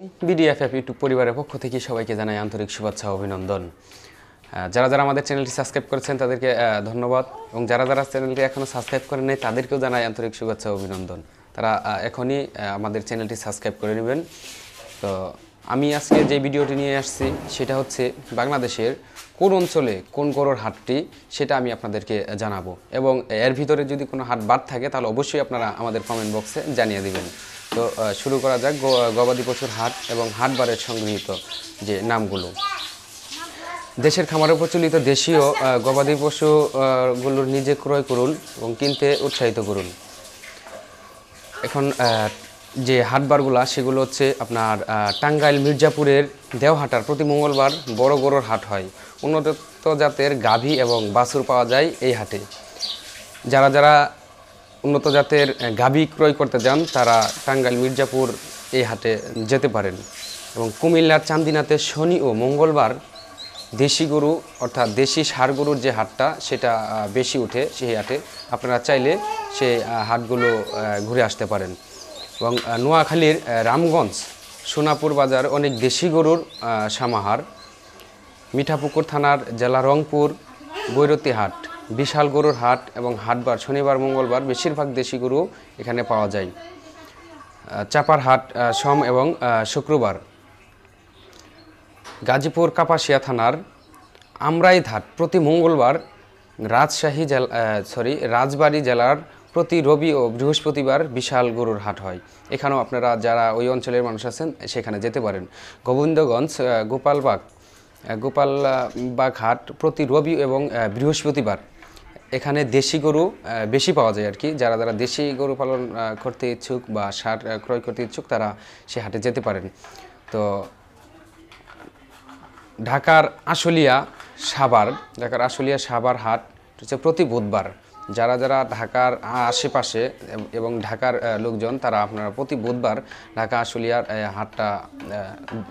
বিডিএফএফ YouTube পরিবারের পক্ষ থেকে সবাইকে জানাই আন্তরিক শুভেচ্ছা অভিনন্দন। যারা যারা আমাদের চ্যানেলটি সাবস্ক্রাইব করেছেন তাদেরকে ধন্যবাদ। এবং যারা যারা চ্যানেলটি এখনও সাবস্ক্রাইব করেন নাই, তাদেরকেও জানাই আন্তরিক শুভেচ্ছা অভিনন্দন। তারা এখনই আমাদের চ্যানেলটি সাবস্ক্রাইব করে নেবেন। তো আমি আজকে যে ভিডিওটি নিয়ে আসছি, সেটা হচ্ছে বাংলাদেশের কোন অঞ্চলে কোন গরুর হাটটি, সেটা আমি আপনাদেরকে জানাব। এবং এর ভিতরে যদি কোনো হাট বাদ থাকে, তাহলে অবশ্যই আপনারা আমাদের কমেন্ট বক্সে জানিয়ে দেবেন। তো শুরু করা যাক গবাদি পশুর হাট এবং হাট বারের সংগৃহীত যে নামগুলো। দেশের খামারে প্রচলিত দেশীয় গবাদি পশুগুলোর নিজে ক্রয় করুন এবং কিনতে উৎসাহিত করুন। এখন যে হাটবারগুলা, সেগুলো হচ্ছে আপনার টাঙ্গাইল, মির্জাপুরের দেওহাটার প্রতি মঙ্গলবার বড় গরুর হাট হয়। উন্নত জাতের গাভী এবং বাছুর পাওয়া যায় এই হাটে। যারা যারা উন্নত জাতের গাভী ক্রয় করতে যান, তারা টাঙ্গাইল, মির্জাপুর এই হাটে যেতে পারেন। এবং কুমিল্লার চান্দিনাতে শনি ও মঙ্গলবার দেশি গরু, অর্থাৎ দেশি ষাঁড় গরুর যে হাটটা, সেটা বেশি উঠে সেই হাটে। আপনারা চাইলে সেই হাটগুলো ঘুরে আসতে পারেন। এবং নোয়াখালীর রামগঞ্জ, সোনাপুর বাজার অনেক দেশি গরুর সামাহার। মিঠাপুকুর থানার জেলা রংপুর, বৈরতী হাট, বিশাল গরুর হাট এবং হাটবার শনিবার, মঙ্গলবার বেশিরভাগ দেশি গরু এখানে পাওয়া যায়। চাপার হাট সোম এবং শুক্রবার। গাজীপুর কাপাসিয়া থানার আমরাইদ হাট প্রতি মঙ্গলবার রাজশাহী জেলা সরি রাজবাড়ী জেলার প্রতি রবি ও বৃহস্পতিবার বিশাল গরুর হাট হয়। এখানেও আপনারা যারা ওই অঞ্চলের মানুষ আছেন, সেখানে যেতে পারেন। গোবিন্দগঞ্জ গোপালবাগ গোপালবাগ হাট প্রতি রবি এবং বৃহস্পতিবার। এখানে দেশি গরু বেশি পাওয়া যায় আর কি যারা যারা দেশি গরু পালন করতে ইচ্ছুক বা সার ক্রয় করতে ইচ্ছুক, তারা সে হাটে যেতে পারেন। তো ঢাকার আশুলিয়া সাভার, ঢাকার আশুলিয়া সাভার হাট হচ্ছে প্রতি বুধবার। যারা যারা ঢাকার আশেপাশে এবং ঢাকার লোকজন, তারা আপনারা প্রতি বুধবার ঢাকা আশুলিয়ার হাটটা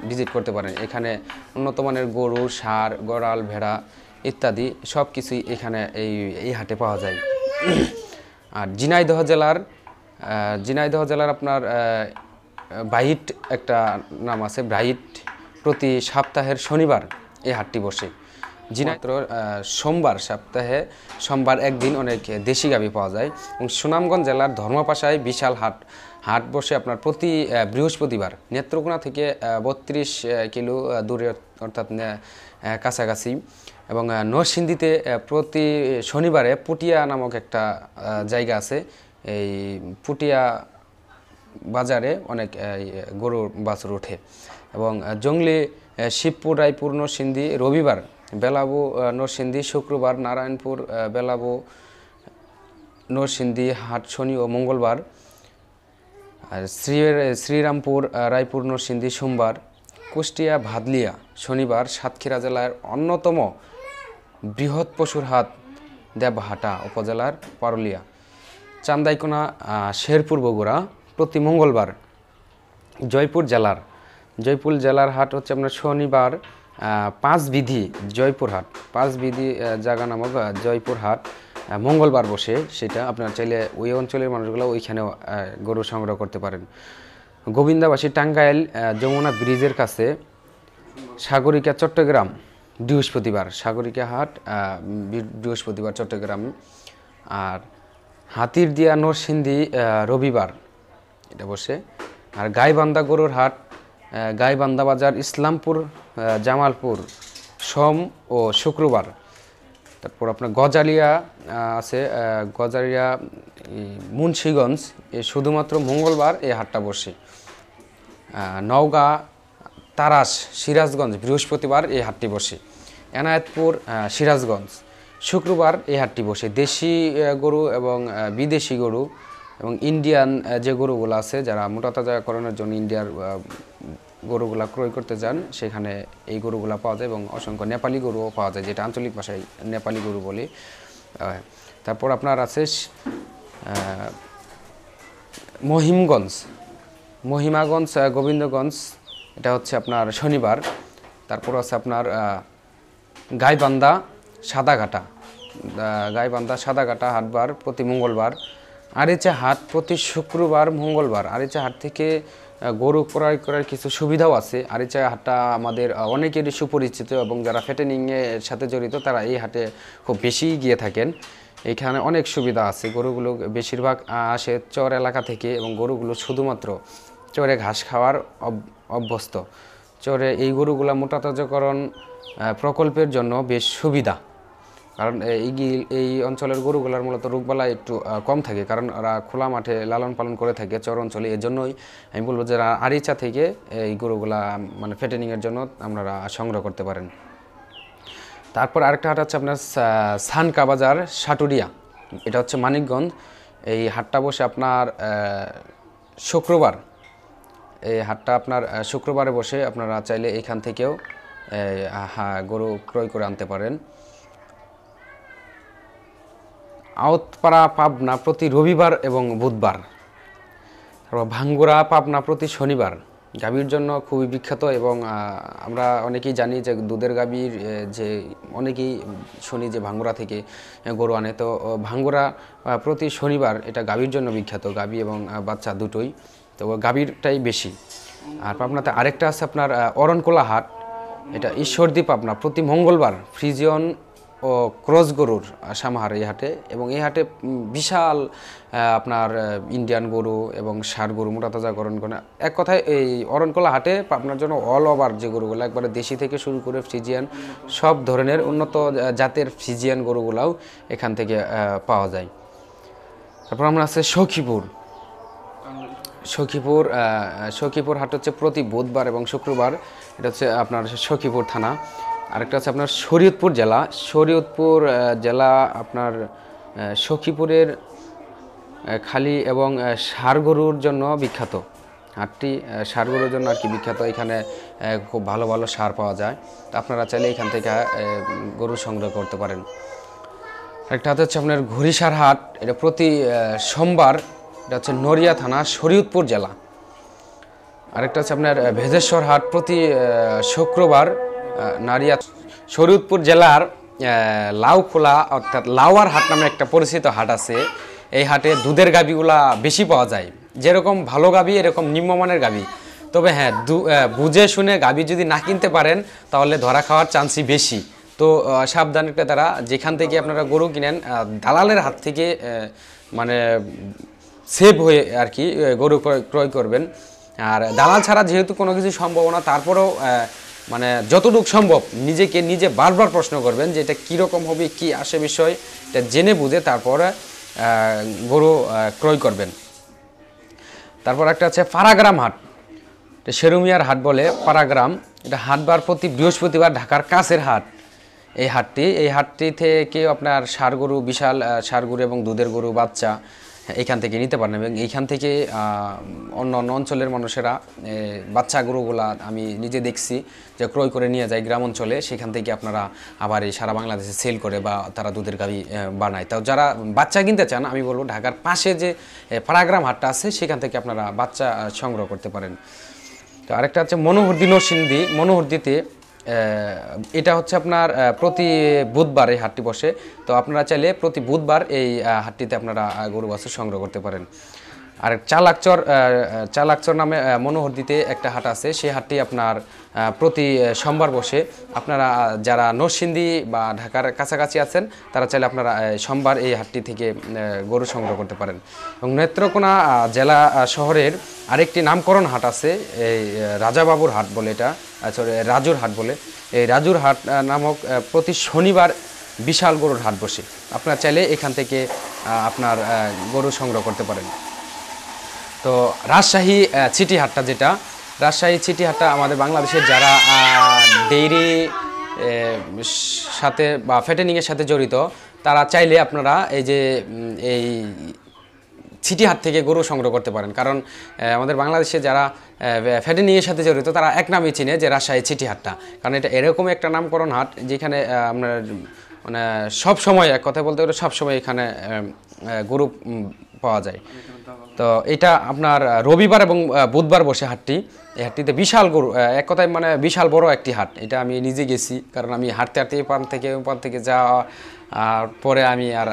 ভিজিট করতে পারেন। এখানে উন্নত মানের গরু ষাঁড় গড়াল, ভেড়া ইত্যাদি সব কিছুই এখানে এই এই হাটে পাওয়া যায়। আর ঝিনাইদহ জেলার ঝিনাইদহ জেলার আপনার বাইট একটা নাম আছে। ব্রাইট প্রতি সপ্তাহের শনিবার এই হাটটি বসে। জিনাত্র সোমবার সপ্তাহে সোমবার একদিন অনেক দেশি গাভি পাওয়া যায়। এবং সুনামগঞ্জ জেলার ধর্মপাশায় বিশাল হাট। হাট বসে আপনার প্রতি বৃহস্পতিবার নেত্রকোনা থেকে বত্রিশ কিলো দূরে অর্থাৎ কাছাকাছি। এবং আহ, প্রতি শনিবারে পুটিয়া নামক একটা জায়গা আছে। এই পুটিয়া বাজারে অনেক গরুর বাছুর ওঠে। এবং জঙ্গলি শিবপুর রায়পুর নরসিংদী রবিবার বেলাবু আহ, নরসিংদী শুক্রবার নারায়ণপুর বেলাবু নরসিংদী হাট শনি ও মঙ্গলবার। আর শ্রী শ্রীরামপুর রায়পুর নরসিংদী সোমবার। কুষ্টিয়া ভাদলিয়া শনিবার সাতক্ষীরা জেলার অন্যতম বৃহৎ পশুর হাট দেবহাটা উপজেলার পারুলিয়া। চান্দাইকোনা শেরপুর বগুড়া প্রতি মঙ্গলবার জয়পুর জেলার। জয়পুর জেলার হাট হচ্ছে আপনার শনিবার পাঁচ বিধি জয়পুরহাট পাঁচ বিধি জায়গা নামক আহ, জয়পুর মঙ্গলবার বসে সেটা আপনার চাইলে ওই অঞ্চলের মানুষগুলো ওইখানেও গরু সংগ্রহ করতে পারেন। গোবিন্দাবাসী টাঙ্গাইল যমুনা ব্রিজের কাছে সাগরিকা চট্টগ্রাম বৃহস্পতিবার। সাগরিকা হাট বৃহস্পতিবার চট্টগ্রাম। আর হাতির দিয়া নরসিংদী আহ, রবিবার এটা বসে। আর গাইবান্ধা গরুর হাট আহ, গাইবান্ধা বাজার ইসলামপুর জামালপুর সোম ও শুক্রবার। তারপর আপনার গজালিয়া আছে গজালিয়া মুন্সীগঞ্জ এ শুধুমাত্র মঙ্গলবার এই হাটটা বসে। নওগাঁ তারাস সিরাজগঞ্জ বৃহস্পতিবার এই হাটটি বসে। এনায়েতপুর সিরাজগঞ্জ শুক্রবার এই হাটটি বসে। দেশি গরু এবং বিদেশি গরু এবং ইন্ডিয়ান যে গরুগুলো আছে যারা মোটা তাজাকরণের জন্য ইন্ডিয়ার গরুগুলা ক্রয় করতে যান, সেখানে এই গরুগুলা পাওয়া যায় এবং অসংখ্য নেপালি গরুও পাওয়া যায়, যেটা আঞ্চলিক ভাষায় নেপালি গরু বলি। তারপর আপনার আছে মহিমগঞ্জ। মহিমাগঞ্জ গোবিন্দগঞ্জ, এটা হচ্ছে আপনার শনিবার। তারপর আছে আপনার গাইবান্ধা, সাদাঘাটা। গাইবান্ধা, সাদাঘাটা হাটবার প্রতি মঙ্গলবার। আরিচা হাট প্রতি শুক্রবার মঙ্গলবার। আরেচা হাট থেকে গরু ক্রয় করার কিছু সুবিধাও আছে। আর আরিচা হাটটা আমাদের অনেকেরই সুপরিচিত এবং যারা ফেটেনিং এর সাথে জড়িত, তারা এই হাটে খুব বেশি গিয়ে থাকেন। এখানে অনেক সুবিধা আছে। গরুগুলো বেশিরভাগ আসে চর এলাকা থেকে এবং গরুগুলো শুধুমাত্র চরে ঘাস খাওয়ার অভ- অভ্যস্ত। চরে এই গরুগুলা মোটাতাজাকরণ প্রকল্পের জন্য বেশ সুবিধা। কারণ এই গিল- এই অঞ্চলের গরুগুলার মূলত রোগবালা একটু কম থাকে। কারণ ওরা খোলা মাঠে লালন পালন করে থাকে চর অঞ্চলে এর জন্যই আমি বলব যে আরিচা থেকে এই গরুগুলা মানে ফেটেনিংয়ের জন্য আপনারা সংগ্রহ করতে পারেন। তারপর আরেকটা হাট হচ্ছে আপনার সানকা বাজার, সাটুরিয়া। এটা হচ্ছে মানিকগঞ্জ। এই হাটটা বসে আপনার শুক্রবার। এই হাটটা আপনার শুক্রবারে বসে আপনারা চাইলে এখান থেকেও গরু ক্রয় করে আনতে পারেন। আউতপাড়া পাবনা প্রতি রবিবার এবং বুধবার। তারপর ভাঙ্গুরা পাবনা প্রতি শনিবার। গাভীর জন্য খুবই বিখ্যাত এবং আমরা অনেকেই জানি যে দুধের গাভীর যে অনেকেই শুনি যে ভাঙ্গুরা থেকে গরু আনে। তো ভাঙ্গুরা প্রতি শনিবার এটা গাভীর জন্য বিখ্যাত, গাভী এবং বাচ্চা দুটোই। তো গাভীরটাই বেশি। আর পাবনাতে আরেকটা আছে আপনার অরণকোলা হাট এটা ঈশ্বরদী পাবনা। প্রতি মঙ্গলবার ফ্রিজিয়ন ও ক্রস গরুর সামাহার এই হাটে এবং এই হাটে বিশাল আপনার ইন্ডিয়ান গরু এবং ষাড় গরু মোটা তাজাকরণ করে এক কথায় এই অরণকোলা হাটে আপনার জন্য অল ওভার যে গরুগুলো, একবারে দেশি থেকে শুরু করে ফ্রিজিয়ান, সব ধরনের উন্নত জাতের ফ্রিজিয়ান গরুগুলাও এখান থেকে পাওয়া যায়। তারপর আমরা আছে সখীপুর। সখীপুর সখীপুর হাট হচ্ছে প্রতি বুধবার এবং শুক্রবার। এটা হচ্ছে আপনার সখীপুর থানা। আরেকটা হচ্ছে আপনার শরীয়তপুর জেলা। শরীয়তপুর জেলা আপনার সখীপুরের খালি এবং গরুর জন্য বিখ্যাত। হাটটি গরুর জন্য আর কি বিখ্যাত। এখানে খুব ভালো ভালো সার পাওয়া যায়। তো আপনারা চাইলে এখান থেকে গরু সংগ্রহ করতে পারেন। একটা হচ্ছে আপনার ঘড়িসার হাট। এটা প্রতি সোমবার, এটা হচ্ছে নড়িয়া থানা, শরীয়তপুর জেলা। আরেকটা হচ্ছে আপনার ভেজেশ্বর হাট। প্রতি শুক্রবার নারিয়া শরীয়তপুর জেলার লাউখোলা, অর্থাৎ লাওয়ার হাট নামে একটা পরিচিত হাট আছে। এই হাটে দুধের গাবিগুলা বেশি পাওয়া যায়। যেরকম ভালো গাবি এরকম নিম্নমানের গাবি তবে হ্যাঁ বুঝে শুনে গাবি যদি না কিনতে পারেন, তাহলে ধরা খাওয়ার চান্সই বেশি। তো সাবধান তারা যেখান থেকে আপনারা গরু কিনেন দালালের হাত থেকে মানে সেভ হয়ে আর কি গরু ক্রয়- করবেন। আর দালাল ছাড়া যেহেতু কোনো কিছু সম্ভব না, তারপরেও মানে যতটুকু সম্ভব নিজেকে নিজে বারবার প্রশ্ন করবেন যে এটা কীরকম হবে, কি আসে বিষয়, এটা জেনে বুঝে তারপরে গরু ক্রয় করবেন। তারপর একটা আছে পারাগ্রাম হাট। এটা শেরুমিয়ার হাট বলে পারাগ্রাম এটা হাটবার প্রতি বৃহস্পতিবার ঢাকার কাছের হাট। এই হাটটি এই হাটটি থেকে আপনার গরু, বিশাল গরু এবং দুধের গরু, বাচ্চা এখান থেকে নিতে পারেন এবং এইখান থেকে অন্য অন্য অঞ্চলের মানুষেরা বাচ্চা গরুগুলা আমি নিজে দেখছি যে ক্রয় করে নিয়ে যায় গ্রাম অঞ্চলে, সেখান থেকে আপনারা আবার এই সারা বাংলাদেশে সেল করে বা তারা দুধের গাড়ি বানায়। তাও যারা বাচ্চা কিনতে চান, আমি বলব ঢাকার পাশে যে পাড়াগ্রাম হাটটা আছে, সেখান থেকে আপনারা বাচ্চা সংগ্রহ করতে পারেন। তো আরেকটা হচ্ছে মনোহরদি নরসিংদী। মনোহরদিতে এটা হচ্ছে আপনার প্রতি বুধবার এই হাটটি বসে। তো আপনারা চাইলে প্রতি বুধবার এই হাটটিতে আপনারা গরু, বাছুর সংগ্রহ করতে পারেন। আর চালাকচর চালাকচর নামে আহ, মনোহরদিতে একটা হাট আছে। সেই হাটটি আপনার প্রতি সোমবার বসে আপনারা যারা নরসিংদী বা ঢাকার কাছাকাছি আছেন তারা চাইলে আপনারা সোমবার এই হাটটি থেকে গরু সংগ্রহ করতে পারেন। এবং নেত্রকোনা জেলা শহরের আরেকটি নামকরণ হাট আছে এই রাজাবাবুর হাট বলে এটা সরি রাজুর হাট বলে। এই রাজুর হাট নামক প্রতি শনিবার বিশাল গরুর হাট বসে। আপনারা চাইলে এখান থেকে আপনার গরু সংগ্রহ করতে পারেন। তো রাজশাহী আহ, চিটি হাটটা যেটা রাজশাহী চিটি হাটটা আমাদের বাংলাদেশের যারা ডেইরি সাথে বা ফেটেনিংয়ের সাথে জড়িত তারা চাইলে আপনারা এই যে এই সিটি হাট থেকে গরু সংগ্রহ করতে পারেন। কারণ আমাদের বাংলাদেশে যারা ফ্যাটেনিংয়ের সাথে জড়িত তারা এক নামই চিনে যে রাজশাহী চিঠি হাটটা কারণ এটা এরকম একটা নামকরণ হাট যেখানে আপনার মানে সব সময় এক কথা বলতে গেলে সব সময় এখানে গরু পাওয়া যায়। তো এটা আপনার রবিবার এবং বুধবার বসে হাটটি। এই হাটটিতে বিশাল গরু এক কথায় মানে বিশাল বড় একটি হাট। এটা আমি নিজে গেছি, কারণ আমি হাঁটতে হাঁটতে পান থেকে পান থেকে যাওয়া পরে আমি আর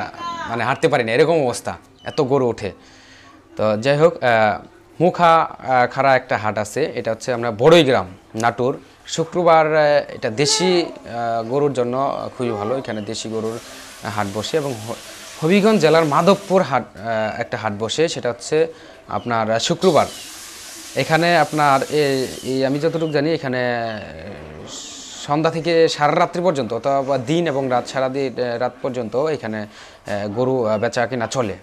মানে হাঁটতে পারি না। এরকম অবস্থা, এত গরু ওঠে। তো যাই হোক মুখা খাড়া একটা হাট আছে। এটা হচ্ছে আমরা বড়ই গ্রাম, নাটোর। শুক্রবার এটা দেশি গরুর জন্য খুবই ভালো। এখানে দেশি গরুর হাট বসে এবং হবিগঞ্জ জেলার মাধবপুর হাট একটা হাট বসে, সেটা হচ্ছে আপনার শুক্রবার। এখানে আপনার এই আমি যতটুকু জানি, এখানে সন্ধ্যা থেকে সারা রাত্রি পর্যন্ত, অথবা দিন এবং রাত, সারা দিন রাত পর্যন্ত এখানে গরু বেচা কিনা চলে।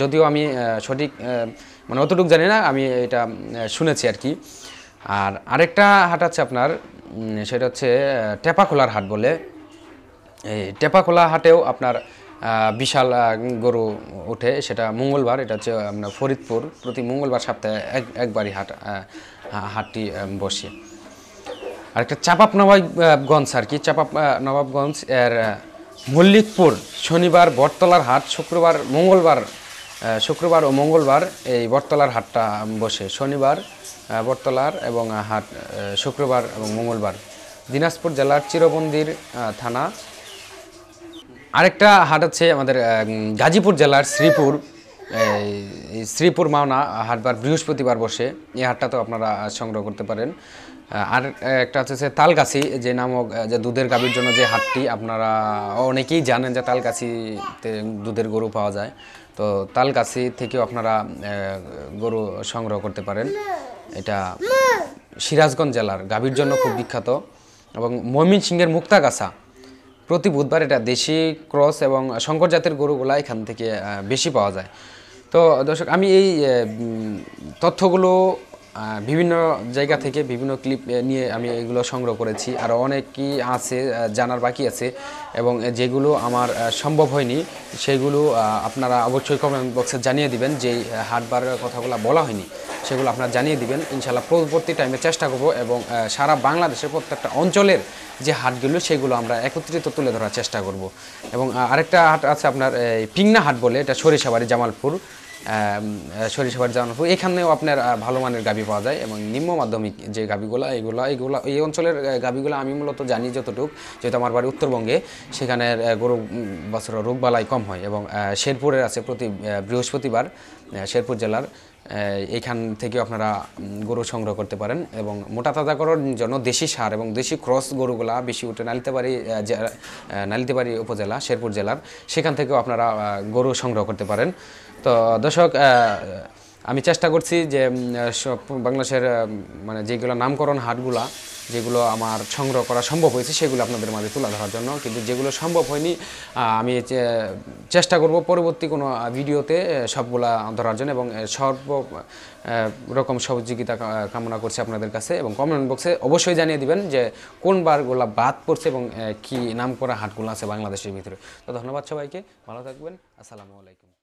যদিও আমি সঠিক মানে অতটুকু জানি না, আমি এটা শুনেছি আর কি। আর আরেকটা হাট আছে আপনার সেটা হচ্ছে টেপাখোলার হাট বলে। এই টেপাখোলা হাটেও আপনার বিশাল গরু ওঠে। সেটা মঙ্গলবার, এটা হচ্ছে আপনার ফরিদপুর। প্রতি মঙ্গলবার সপ্তাহে এক, একবারই হাট হাটটি বসে। আরেকটা চাপাপ নবাবগঞ্জ আর কি। চাপাপ নবাবগঞ্জ এর মল্লিকপুর। শনিবার বটতলার হাট, শুক্রবার, মঙ্গলবার শুক্রবার ও মঙ্গলবার এই বটতলার হাটটা বসে। শনিবার বটতলার এবং হাট শুক্রবার এবং মঙ্গলবার। দিনাজপুর জেলার চিরবন্দির থানা। আরেকটা হাট আছে আমাদের গাজীপুর জেলার শ্রীপুর। শ্রীপুর মাওনা হাটবার বৃহস্পতিবার বসে। এই হাটটা তো আপনারা সংগ্রহ করতে পারেন। আর একটা হচ্ছে তালগাছি, যে নামক যে দুধের গাভীর জন্য যে হাটটি, আপনারা অনেকেই জানেন যে তালগাছিতে দুধের গরু পাওয়া যায়। তো তালগাছি থেকেও আপনারা গরু সংগ্রহ করতে পারেন। এটা সিরাজগঞ্জ জেলার গাভীর জন্য খুব বিখ্যাত। এবং ময়মনসিংহের মুক্তাগাছা প্রতি বুধবার এটা দেশি ক্রস এবং শঙ্কর জাতের গরুগুলা এখান থেকে বেশি পাওয়া যায়। তো দর্শক, আমি এই তথ্যগুলো বিভিন্ন জায়গা থেকে বিভিন্ন ক্লিপ নিয়ে আমি এগুলো সংগ্রহ করেছি। আর অনেকই আছে জানার বাকি আছে। এবং যেগুলো আমার সম্ভব হয়নি, সেগুলো আপনারা অবশ্যই কমেন্ট বক্সে জানিয়ে দিবেন যে হাটবারের কথাগুলো বলা হয়নি, সেগুলো আপনারা জানিয়ে দিবেন। ইনশাল্লাহ পরবর্তী টাইমে চেষ্টা করব এবং সারা বাংলাদেশের প্রত্যেকটা অঞ্চলের যে হাটগুলো, সেগুলো আমরা একত্রিত তুলে ধরার চেষ্টা করব। এবং আরেকটা হাট আছে আপনার পিংনা হাট বলে, এটা সরিষাবাড়ি জামালপুর। সরিষাবাড়ি জামালপুর এখানেও আপনার ভালো মানের গাবি পাওয়া যায় এবং নিম্ন মাধ্যমিক যে গাবিগুলো এগুলো এগুলো এই অঞ্চলের গাবিগুলো আমি মূলত জানি যতটুক যেহেতু আমার বাড়ি উত্তরবঙ্গে সেখানে গরু বছর রোগবালাই কম হয় এবং শেরপুরের আছে প্রতি বৃহস্পতিবার শেরপুর জেলার আহ, এইখান থেকেও আপনারা গরু সংগ্রহ করতে পারেন এবং মোটা তাজা করার জন্য দেশি সার এবং দেশি ক্রস গরুগুলা বেশি উঠে নালিতাবাড়ি নালিতাবাড়ি উপজেলা শেরপুর জেলার সেখান থেকেও আপনারা গরু সংগ্রহ করতে পারেন। তো দর্শক আমি চেষ্টা করছি যে সব বাংলাদেশের মানে যেগুলো নামকরণ হাটগুলা, যেগুলো আমার সংগ্রহ করা সম্ভব হয়েছে, সেগুলো আপনাদের মাঝে তুলে ধরার জন্য। কিন্তু যেগুলো সম্ভব হয়নি আমি চেষ্টা করব পরবর্তী কোনো ভিডিওতে সবগুলা ধরার জন্য এবং সর্ব রকম সহযোগিতা কামনা করছি আপনাদের কাছে এবং কমেন্ট বক্সে অবশ্যই জানিয়ে দিবেন যে, কোন বারগুলা বাদ পড়ছে এবং কি নাম করা হাটগুলো আছে বাংলাদেশের ভিতরে। তো ধন্যবাদ সবাইকে, ভালো থাকবেন, আসসালামু আলাইকুম।